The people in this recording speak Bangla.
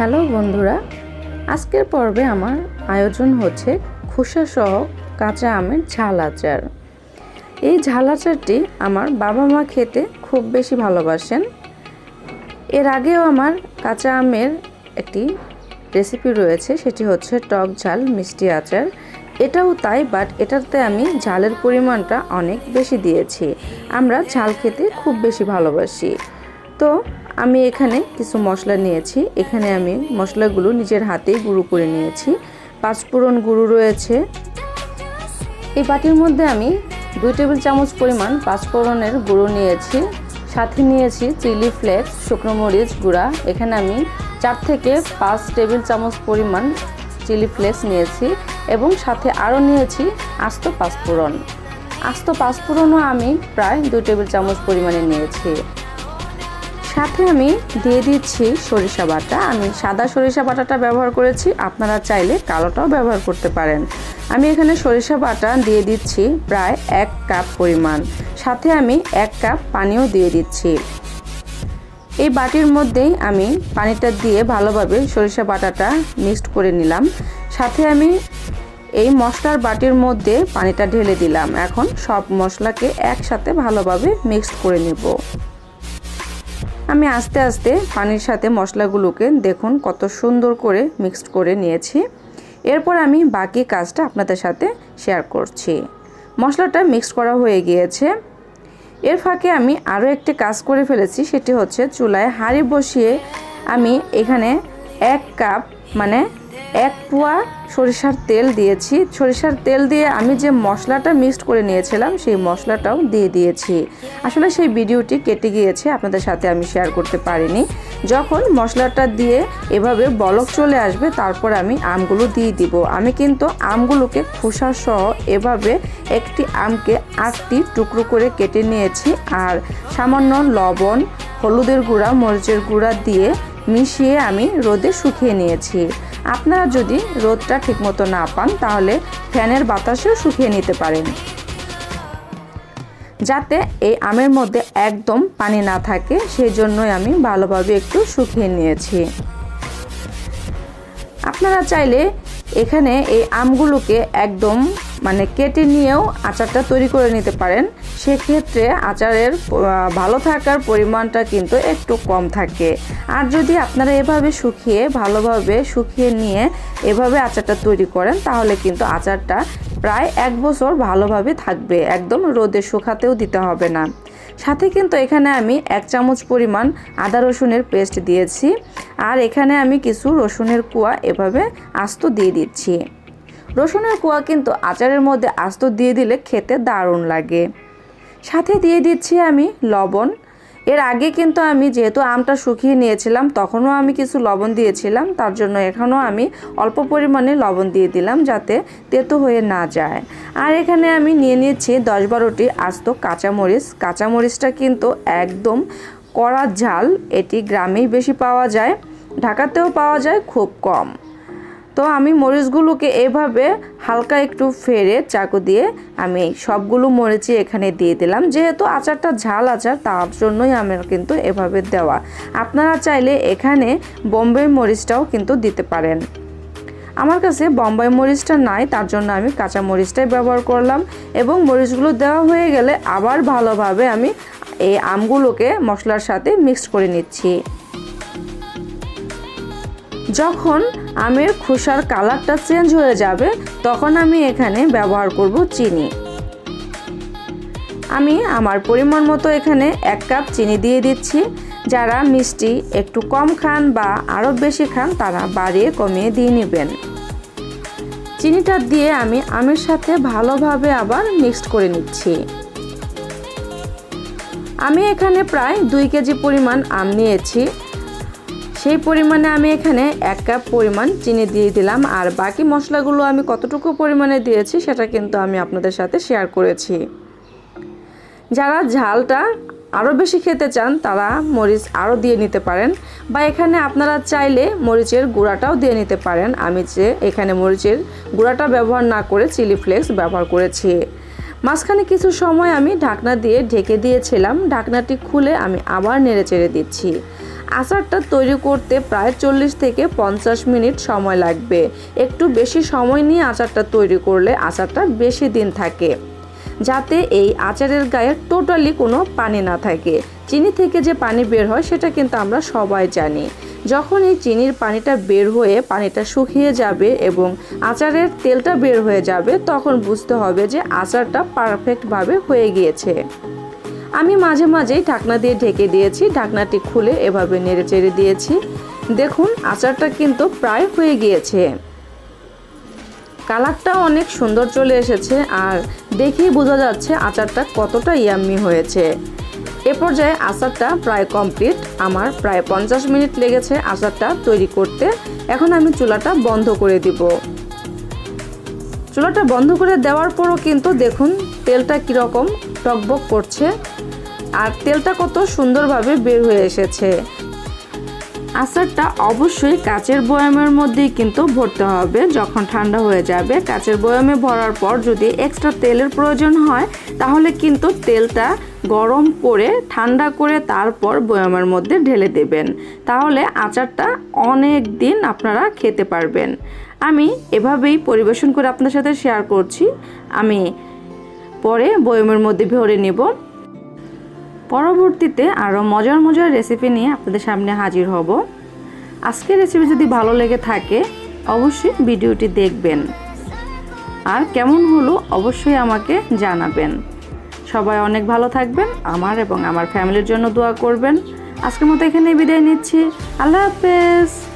হ্যালো বন্ধুরা, আজকের পর্বে আমার আয়োজন হচ্ছে খোসাসহ কাঁচা আমের ঝাল আচার। এই ঝাল আচারটি আমার বাবা মা খেতে খুব বেশি ভালোবাসেন। এর আগেও আমার কাঁচা আমের একটি রেসিপি রয়েছে, সেটি হচ্ছে টক ঝাল মিষ্টি আচার। এটাও তাই বাট এটাতে আমি ঝালের পরিমাণটা অনেক বেশি দিয়েছি। আমরা ঝাল খেতে খুব বেশি ভালোবাসি। তো আমি এখানে কিছু মশলা নিয়েছি। এখানে আমি মশলাগুলো নিজের হাতেই গুঁড়ো করে নিয়েছি। পাঁচফোড়ন গুঁড়ো রয়েছে। এই বাটির মধ্যে আমি দুই টেবিল চামচ পরিমাণ পাঁচফোড়নের গুঁড়ো নিয়েছি। সাথে নিয়েছি চিলি ফ্লেক্স, শুকনো মরিচ গুঁড়া। এখানে আমি চার থেকে পাঁচ টেবিল চামচ পরিমাণ চিলি ফ্লেক্স নিয়েছি এবং সাথে আরও নিয়েছি আস্ত পাঁচফোড়ন আস্ত পাঁচফোড়নও আমি প্রায় দুই টেবিল চামচ পরিমাণে নিয়েছি। সাথে আমি দিয়ে দিচ্ছি সরিষা বাটা। আমি সাদা সরিষা বাটাটা ব্যবহার করেছি। আপনারা চাইলে কালোটাও ব্যবহার করতে পারেন। আমি এখানে সরিষা বাটা দিয়ে দিচ্ছি প্রায় এক কাপ পরিমাণ। সাথে আমি এক কাপ পানিও দিয়ে দিচ্ছি। এই বাটির মধ্যেই আমি পানিটা দিয়ে ভালোভাবে সরিষা বাটাটা মিক্সড করে নিলাম। সাথে আমি এই মশলার বাটির মধ্যে পানিটা ঢেলে দিলাম। এখন সব মশলাকে একসাথে ভালোভাবে মিক্সড করে নেব। আমি আস্তে আস্তে পানির সাথে মশলাগুলোকে দেখুন কত সুন্দর করে মিক্সড করে নিয়েছি। এরপর আমি বাকি কাজটা আপনাদের সাথে শেয়ার করছি। মশলাটা মিক্সড করা হয়ে গিয়েছে। এর ফাঁকে আমি আরও একটি কাজ করে ফেলেছি, সেটি হচ্ছে চুলায় হাঁড়ি বসিয়ে আমি এখানে এক কাপ মানে এক পোয়া সরিষার তেল দিয়েছি। সরিষার তেল দিয়ে আমি যে মশলাটা মিক্সড করে নিয়েছিলাম, সেই মশলাটাও দিয়ে দিয়েছি। আসলে সেই ভিডিওটি কেটে গিয়েছে, আপনাদের সাথে আমি শেয়ার করতে পারিনি। যখন মশলাটা দিয়ে এভাবে বলক চলে আসবে, তারপর আমি আমগুলো দিয়ে দিব। আমি কিন্তু আমগুলোকে খোসা সহ এভাবে একটি আমকে আটটি টুকরো করে কেটে নিয়েছি আর সামান্য লবণ, হলুদের গুঁড়া, মরিচের গুঁড়া দিয়ে মিশিয়ে আমি রোদে শুকিয়ে নিয়েছি। আপনারা যদি রোদটা ঠিকমতো না পান, তাহলে ফ্যানের বাতাসেও শুকিয়ে নিতে পারেন। যাতে এই আমের মধ্যে একদম পানি না থাকে সেই জন্যই আমি ভালোভাবে একটু শুকিয়ে নিয়েছি। আপনারা চাইলে এখানে এই আমগুলোকে একদম মানে কেটে নিয়েও আচারটা তৈরি করে নিতে পারেন। সেক্ষেত্রে আচারের ভালো থাকার পরিমাণটা কিন্তু একটু কম থাকে। আর যদি আপনারা এভাবে শুকিয়ে, ভালোভাবে শুকিয়ে নিয়ে এভাবে আচারটা তৈরি করেন, তাহলে কিন্তু আচারটা প্রায় এক বছর ভালোভাবে থাকবে। একদম রোদে শুকাতেও দিতে হবে না। সাথে কিন্তু এখানে আমি এক চামচ পরিমাণ আদা রসুনের পেস্ট দিয়েছি। আর এখানে আমি কিছু রসুনের কুয়া এভাবে আস্ত দিয়ে দিচ্ছি। রসুনের কুয়া কিন্তু আচারের মধ্যে আস্ত দিয়ে দিলে খেতে দারুণ লাগে। সাথে দিয়ে দিচ্ছি আমি লবণ। এর আগে কিন্তু আমি যেহেতু আমটা শুকিয়ে নিয়েছিলাম, তখনও আমি কিছু লবণ দিয়েছিলাম, তার জন্য এখানেও আমি অল্প পরিমাণে লবণ দিয়ে দিলাম যাতে তেতো হয়ে না যায়। আর এখানে আমি নিয়ে নিচ্ছি দশ বারোটি আস্ত কাঁচামরিচ। কাঁচামরিচটা কিন্তু একদম কড়া ঝাল, এটি গ্রামেই বেশি পাওয়া যায়, ঢাকাতেও পাওয়া যায় খুব কম। তো আমি মরিচগুলোকে এভাবে হালকা একটু ফেরে চাকু দিয়ে আমি সবগুলো মরিচই এখানে দিয়ে দিলাম। যেহেতু আচারটা ঝাল আচার, তার জন্যই আমার কিন্তু এভাবে দেওয়া। আপনারা চাইলে এখানে বোম্বে মরিচটাও কিন্তু দিতে পারেন। আমার কাছে বম্বাই মরিচটা নাই, তার জন্য আমি কাঁচা মরিচটাই ব্যবহার করলাম এবং মরিচগুলো দেওয়া হয়ে গেলে আবার ভালোভাবে আমি এই আমগুলোকে মশলার সাথে মিক্স করে নিচ্ছি। যখন আমের খোসার কালারটা চেঞ্জ হয়ে যাবে, তখন আমি এখানে ব্যবহার করব চিনি। আমি আমার পরিমাণ মতো এখানে এক কাপ চিনি দিয়ে দিচ্ছি। যারা মিষ্টি একটু কম খান বা আরও বেশি খান, তারা বাড়িয়ে কমিয়ে দিয়ে নেবেন। চিনিটা দিয়ে আমি আমের সাথে ভালোভাবে আবার মিক্সড করে নিচ্ছি। আমি এখানে প্রায় দুই কেজি পরিমাণ আম নিয়েছি। সেই পরিমাণে আমি এখানে এক কাপ পরিমাণ চিনি দিয়ে দিলাম। আর বাকি মশলাগুলো আমি কতটুকু পরিমাণে দিয়েছি সেটা কিন্তু আমি আপনাদের সাথে শেয়ার করেছি। যারা ঝালটা আরও বেশি খেতে চান, তারা মরিচ আরও দিয়ে নিতে পারেন বা এখানে আপনারা চাইলে মরিচের গুঁড়াটাও দিয়ে নিতে পারেন। আমি যে এখানে মরিচের গুঁড়াটা ব্যবহার না করে চিলি ফ্লেক্স ব্যবহার করেছি। মাঝখানে কিছু সময় আমি ঢাকনা দিয়ে ঢেকে দিয়েছিলাম। ঢাকনাটি খুলে আমি আবার নেড়ে চেড়ে দিচ্ছি। আচারটা তৈরি করতে প্রায় চল্লিশ থেকে পঞ্চাশ মিনিট সময় লাগবে। একটু বেশি সময় নিয়ে আচারটা তৈরি করলে আচারটা বেশি দিন থাকে। যাতে এই আচারের গায়ে টোটালি কোনো পানি না থাকে। চিনি থেকে যে পানি বের হয়, সেটা কিন্তু আমরা সবাই জানি। যখন এই চিনির পানিটা বের হয়ে পানিটা শুকিয়ে যাবে এবং আচারের তেলটা বের হয়ে যাবে, তখন বুঝতে হবে যে আচারটা পারফেক্টভাবে হয়ে গিয়েছে। আমি মাঝে মাঝেই ঢাকনা দিয়ে ঢেকে দিয়েছি। ঢাকনাটি খুলে এভাবে নেড়ে চেড়ে দিয়েছি। দেখুন, আচারটা কিন্তু প্রায় হয়ে গিয়েছে। কালারটাও অনেক সুন্দর চলে এসেছে আর দেখেই বোঝা যাচ্ছে আচারটা কতটা ইয়াম্মি হয়েছে। এ পর্যায়ে আচারটা প্রায় কমপ্লিট। আমার প্রায় পঞ্চাশ মিনিট লেগেছে আচারটা তৈরি করতে। এখন আমি চুলাটা বন্ধ করে দিব। চুলাটা বন্ধ করে দেওয়ার পরও কিন্তু দেখুন, তেলটা কীরকম টকবক করছে। আর তেলটা কত সুন্দরভাবে বের হয়ে এসেছে। আচারটা অবশ্যই কাচের বয়ামের মধ্যেই কিন্তু ভরতে হবে, যখন ঠান্ডা হয়ে যাবে। কাচের বয়ামে ভরার পর যদি এক্সট্রা তেলের প্রয়োজন হয়, তাহলে কিন্তু তেলটা গরম করে, ঠান্ডা করে তারপর বয়ামের মধ্যে ঢেলে দেবেন। তাহলে আচারটা অনেক দিন আপনারা খেতে পারবেন। আমি এভাবেই পরিবেশন করে আপনার সাথে শেয়ার করছি। আমি পরে বয়ামের মধ্যে ভরে নেব। পরবর্তীতে আরও মজার মজার রেসিপি নিয়ে আপনাদের সামনে হাজির হব। আজকের রেসিপি যদি ভালো লেগে থাকে, অবশ্যই ভিডিওটি দেখবেন। আর কেমন হলো অবশ্যই আমাকে জানাবেন। সবাই অনেক ভালো থাকবেন, আমার এবং আমার ফ্যামিলির জন্য দোয়া করবেন। আজকের মতো এখানেই বিদায় নিচ্ছি। আল্লাহ হাফেজ।